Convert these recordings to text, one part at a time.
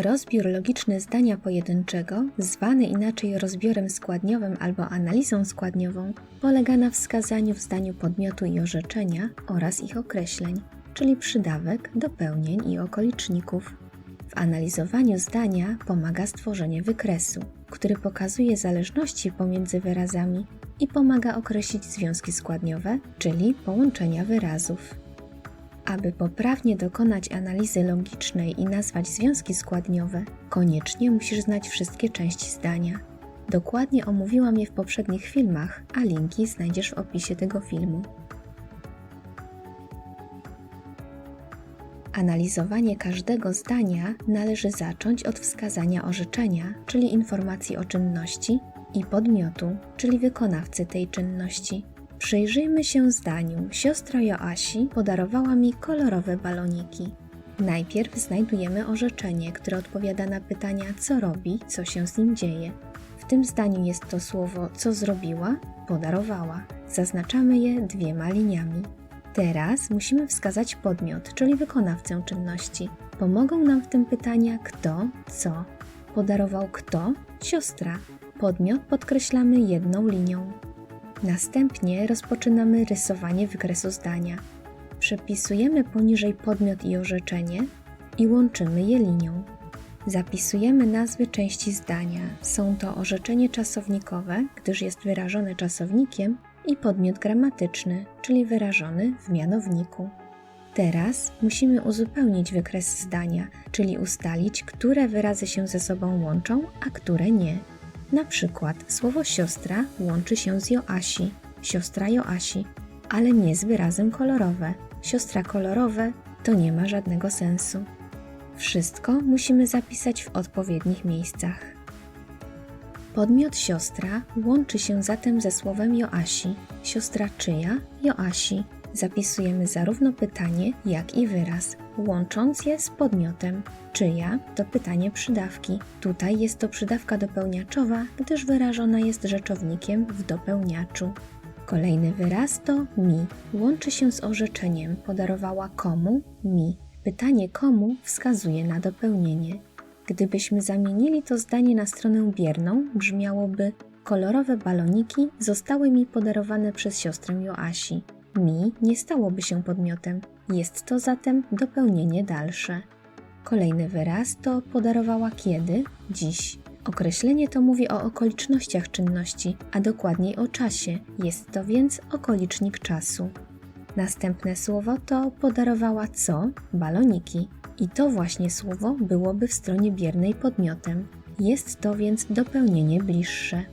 Rozbiór logiczny zdania pojedynczego, zwany inaczej rozbiorem składniowym albo analizą składniową, polega na wskazaniu w zdaniu podmiotu i orzeczenia oraz ich określeń, czyli przydawek, dopełnień i okoliczników. W analizowaniu zdania pomaga stworzenie wykresu, który pokazuje zależności pomiędzy wyrazami i pomaga określić związki składniowe, czyli połączenia wyrazów. Aby poprawnie dokonać analizy logicznej i nazwać związki składniowe, koniecznie musisz znać wszystkie części zdania. Dokładnie omówiłam je w poprzednich filmach, a linki znajdziesz w opisie tego filmu. Analizowanie każdego zdania należy zacząć od wskazania orzeczenia, czyli informacji o czynności, i podmiotu, czyli wykonawcy tej czynności. Przyjrzyjmy się zdaniu. Siostra Joasi podarowała mi kolorowe baloniki. Najpierw znajdujemy orzeczenie, które odpowiada na pytania, co robi, co się z nim dzieje. W tym zdaniu jest to słowo, co zrobiła, podarowała. Zaznaczamy je dwiema liniami. Teraz musimy wskazać podmiot, czyli wykonawcę czynności. Pomogą nam w tym pytania kto, co. Podarował kto? Siostra. Podmiot podkreślamy jedną linią. Następnie rozpoczynamy rysowanie wykresu zdania. Przepisujemy poniżej podmiot i orzeczenie i łączymy je linią. Zapisujemy nazwy części zdania. Są to orzeczenie czasownikowe, gdyż jest wyrażone czasownikiem, i podmiot gramatyczny, czyli wyrażony w mianowniku. Teraz musimy uzupełnić wykres zdania, czyli ustalić, które wyrazy się ze sobą łączą, a które nie. Na przykład słowo siostra łączy się z Joasi, siostra Joasi, ale nie z wyrazem kolorowe. Siostra kolorowe to nie ma żadnego sensu. Wszystko musimy zapisać w odpowiednich miejscach. Podmiot siostra łączy się zatem ze słowem Joasi. Siostra czyja? Joasi. Zapisujemy zarówno pytanie, jak i wyraz, łącząc je z podmiotem. Czyja to pytanie przydawki. Tutaj jest to przydawka dopełniaczowa, gdyż wyrażona jest rzeczownikiem w dopełniaczu. Kolejny wyraz to mi. Łączy się z orzeczeniem. Podarowała komu? Mi. Pytanie komu wskazuje na dopełnienie. Gdybyśmy zamienili to zdanie na stronę bierną, brzmiałoby: Kolorowe baloniki zostały mi podarowane przez siostrę Joasi. Mi nie stałoby się podmiotem. Jest to zatem dopełnienie dalsze. Kolejny wyraz to podarowała kiedy? Dziś. Określenie to mówi o okolicznościach czynności, a dokładniej o czasie. Jest to więc okolicznik czasu. Następne słowo to podarowała co? Baloniki. I to właśnie słowo byłoby w stronie biernej podmiotem. Jest to więc dopełnienie bliższe.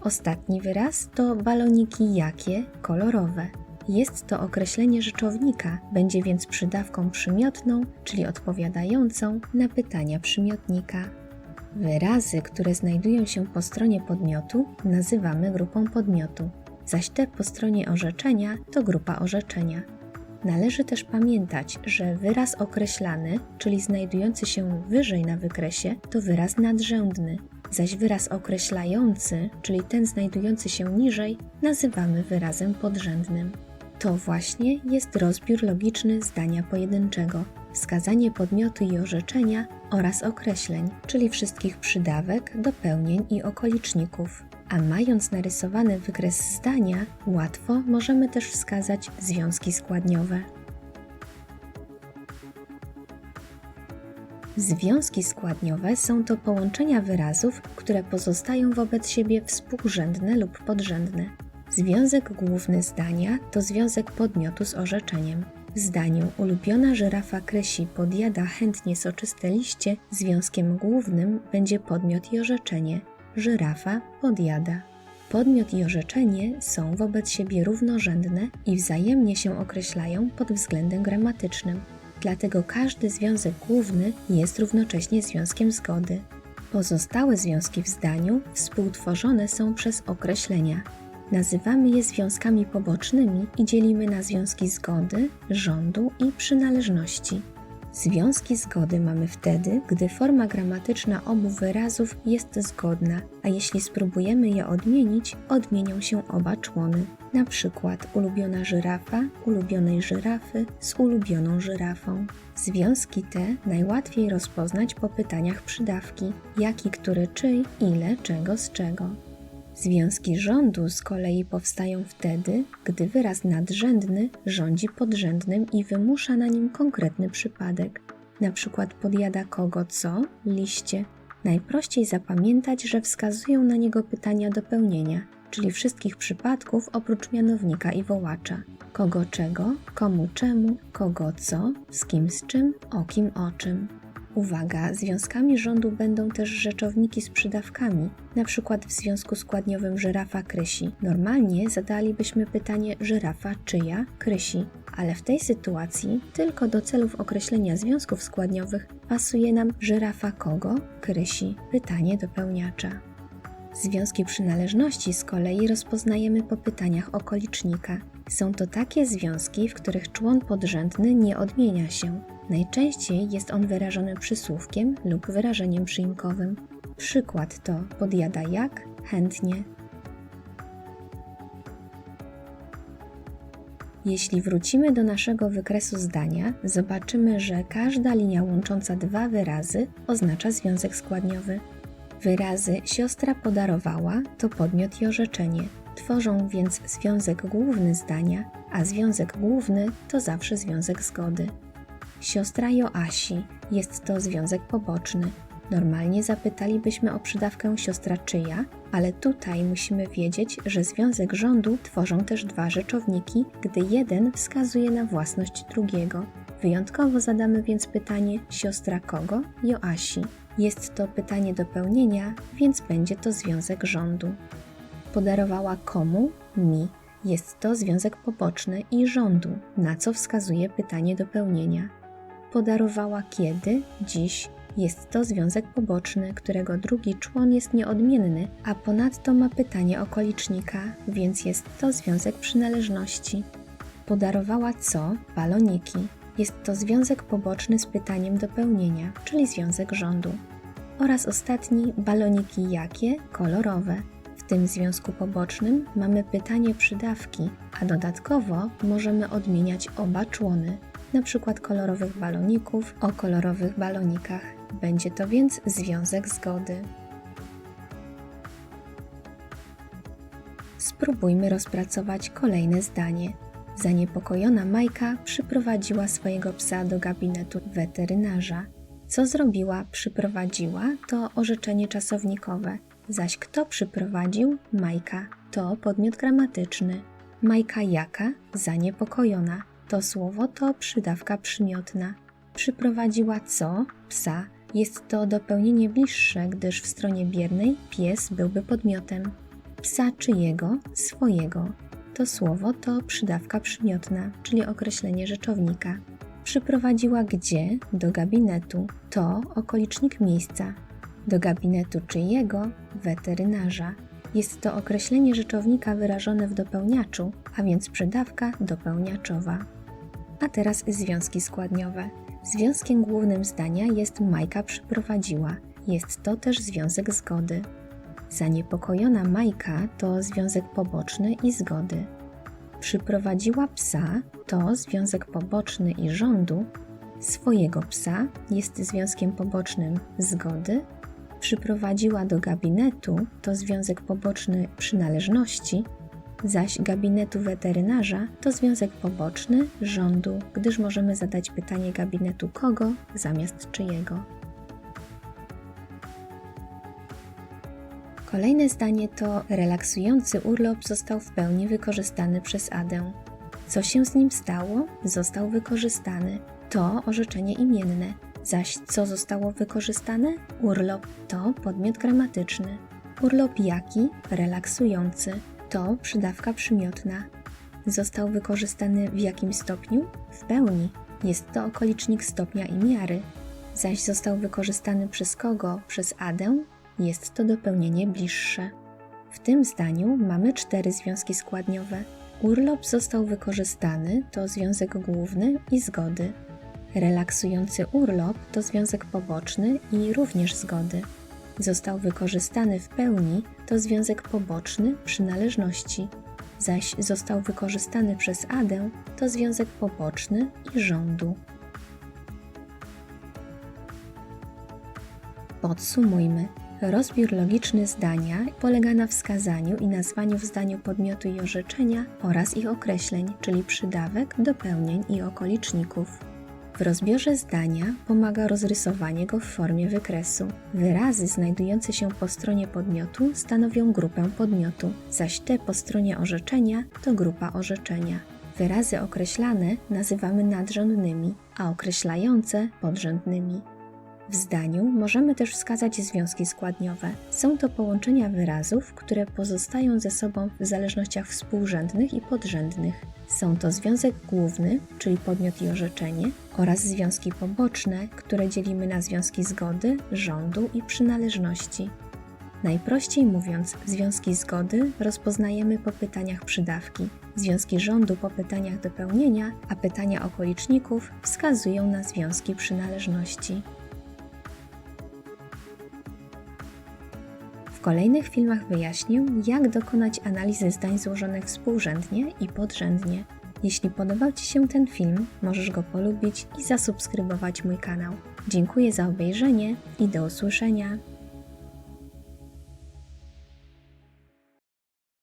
Ostatni wyraz to baloniki jakie? Kolorowe. Jest to określenie rzeczownika, będzie więc przydawką przymiotną, czyli odpowiadającą na pytania przymiotnika. Wyrazy, które znajdują się po stronie podmiotu, nazywamy grupą podmiotu, zaś te po stronie orzeczenia to grupa orzeczenia. Należy też pamiętać, że wyraz określany, czyli znajdujący się wyżej na wykresie, to wyraz nadrzędny, zaś wyraz określający, czyli ten znajdujący się niżej, nazywamy wyrazem podrzędnym. To właśnie jest rozbiór logiczny zdania pojedynczego, wskazanie podmiotu i orzeczenia oraz określeń, czyli wszystkich przydawek, dopełnień i okoliczników. A mając narysowany wykres zdania, łatwo możemy też wskazać związki składniowe. Związki składniowe są to połączenia wyrazów, które pozostają wobec siebie współrzędne lub podrzędne. Związek główny zdania to związek podmiotu z orzeczeniem. W zdaniu ulubiona żyrafa Krysi podjada chętnie soczyste liście, związkiem głównym będzie podmiot i orzeczenie. Żyrafa podjada. Podmiot i orzeczenie są wobec siebie równorzędne i wzajemnie się określają pod względem gramatycznym. Dlatego każdy związek główny jest równocześnie związkiem zgody. Pozostałe związki w zdaniu współtworzone są przez określenia. Nazywamy je związkami pobocznymi i dzielimy na związki zgody, rządu i przynależności. Związki zgody mamy wtedy, gdy forma gramatyczna obu wyrazów jest zgodna, a jeśli spróbujemy je odmienić, odmienią się oba człony. Na przykład ulubiona żyrafa, ulubionej żyrafy z ulubioną żyrafą. Związki te najłatwiej rozpoznać po pytaniach przydawki, jaki, który, czyj, ile, czego z czego. Związki rządu z kolei powstają wtedy, gdy wyraz nadrzędny rządzi podrzędnym i wymusza na nim konkretny przypadek. Na przykład podjada kogo co, liście. Najprościej zapamiętać, że wskazują na niego pytania do pełnienia, czyli wszystkich przypadków oprócz mianownika i wołacza. Kogo czego, komu czemu, kogo co, z kim z czym, o kim o czym. Uwaga, związkami rządu będą też rzeczowniki z przydawkami, na przykład w związku składniowym żyrafa krysi. Normalnie zadalibyśmy pytanie żyrafa czyja krysi, ale w tej sytuacji tylko do celów określenia związków składniowych pasuje nam żyrafa kogo krysi, pytanie dopełniacza. Związki przynależności z kolei rozpoznajemy po pytaniach okolicznika. Są to takie związki, w których człon podrzędny nie odmienia się. Najczęściej jest on wyrażony przysłówkiem lub wyrażeniem przyimkowym. Przykład to podjada jak, chętnie. Jeśli wrócimy do naszego wykresu zdania, zobaczymy, że każda linia łącząca dwa wyrazy oznacza związek składniowy. Wyrazy siostra podarowała to podmiot i orzeczenie. Tworzą więc związek główny zdania, a związek główny to zawsze związek zgody. Siostra Joasi jest to związek poboczny. Normalnie zapytalibyśmy o przydawkę siostra czyja, ale tutaj musimy wiedzieć, że związek rządu tworzą też dwa rzeczowniki, gdy jeden wskazuje na własność drugiego. Wyjątkowo zadamy więc pytanie siostra kogo? Joasi. Jest to pytanie do pełnienia, więc będzie to związek rządu. Podarowała komu? Mi. Jest to związek poboczny i rządu, na co wskazuje pytanie do pełnienia. Podarowała kiedy? Dziś. Jest to związek poboczny, którego drugi człon jest nieodmienny, a ponadto ma pytanie okolicznika, więc jest to związek przynależności. Podarowała co? Baloniki. Jest to związek poboczny z pytaniem do pełnienia, czyli związek rządu. Oraz ostatni, baloniki jakie? Kolorowe. W tym związku pobocznym mamy pytanie przydawki, a dodatkowo możemy odmieniać oba człony, na przykład kolorowych baloników o kolorowych balonikach. Będzie to więc związek zgody. Spróbujmy rozpracować kolejne zdanie. Zaniepokojona Majka przyprowadziła swojego psa do gabinetu weterynarza. Co zrobiła? Przyprowadziła to orzeczenie czasownikowe, zaś kto przyprowadził? Majka. To podmiot gramatyczny. Majka jaka? Zaniepokojona. To słowo to przydawka przymiotna. Przyprowadziła co? Psa. Jest to dopełnienie bliższe, gdyż w stronie biernej pies byłby podmiotem. Psa czyjego? Swojego. To słowo to przydawka przymiotna, czyli określenie rzeczownika. Przyprowadziła gdzie? Do gabinetu. To okolicznik miejsca. Do gabinetu czyjego? Weterynarza. Jest to określenie rzeczownika wyrażone w dopełniaczu, a więc przydawka dopełniaczowa. A teraz związki składniowe. Związkiem głównym zdania jest Majka przyprowadziła. Jest to też związek zgody. Zaniepokojona Majka to związek poboczny i zgody. Przyprowadziła psa to związek poboczny i rządu. Swojego psa jest związkiem pobocznym zgody. Przyprowadziła do gabinetu to związek poboczny przynależności, zaś gabinetu weterynarza to związek poboczny rządu, gdyż możemy zadać pytanie gabinetu kogo zamiast czyjego. Kolejne zdanie to relaksujący urlop został w pełni wykorzystany przez Adę. Co się z nim stało? Został wykorzystany. To orzeczenie imienne. Zaś co zostało wykorzystane? Urlop to podmiot gramatyczny. Urlop jaki? Relaksujący. To przydawka przymiotna. Został wykorzystany w jakim stopniu? W pełni. Jest to okolicznik stopnia i miary. Zaś został wykorzystany przez kogo? Przez Adę? Jest to dopełnienie bliższe. W tym zdaniu mamy cztery związki składniowe. Urlop został wykorzystany to związek główny i zgody. Relaksujący urlop to związek poboczny i również zgody. Został wykorzystany w pełni to związek poboczny przynależności, zaś został wykorzystany przez Adę to związek poboczny i rządu. Podsumujmy. Rozbiór logiczny zdania polega na wskazaniu i nazwaniu w zdaniu podmiotu i orzeczenia oraz ich określeń, czyli przydawek, dopełnień i okoliczników. W rozbiorze zdania pomaga rozrysowanie go w formie wykresu. Wyrazy znajdujące się po stronie podmiotu stanowią grupę podmiotu, zaś te po stronie orzeczenia to grupa orzeczenia. Wyrazy określane nazywamy nadrzędnymi, a określające podrzędnymi. W zdaniu możemy też wskazać związki składniowe. Są to połączenia wyrazów, które pozostają ze sobą w zależnościach współrzędnych i podrzędnych. Są to związek główny, czyli podmiot i orzeczenie, oraz związki poboczne, które dzielimy na związki zgody, rządu i przynależności. Najprościej mówiąc, związki zgody rozpoznajemy po pytaniach przydawki, związki rządu po pytaniach dopełnienia, a pytania okoliczników wskazują na związki przynależności. Kolejnych filmach wyjaśnię, jak dokonać analizy zdań złożonych współrzędnie i podrzędnie. Jeśli podobał Ci się ten film, możesz go polubić i zasubskrybować mój kanał. Dziękuję za obejrzenie i do usłyszenia.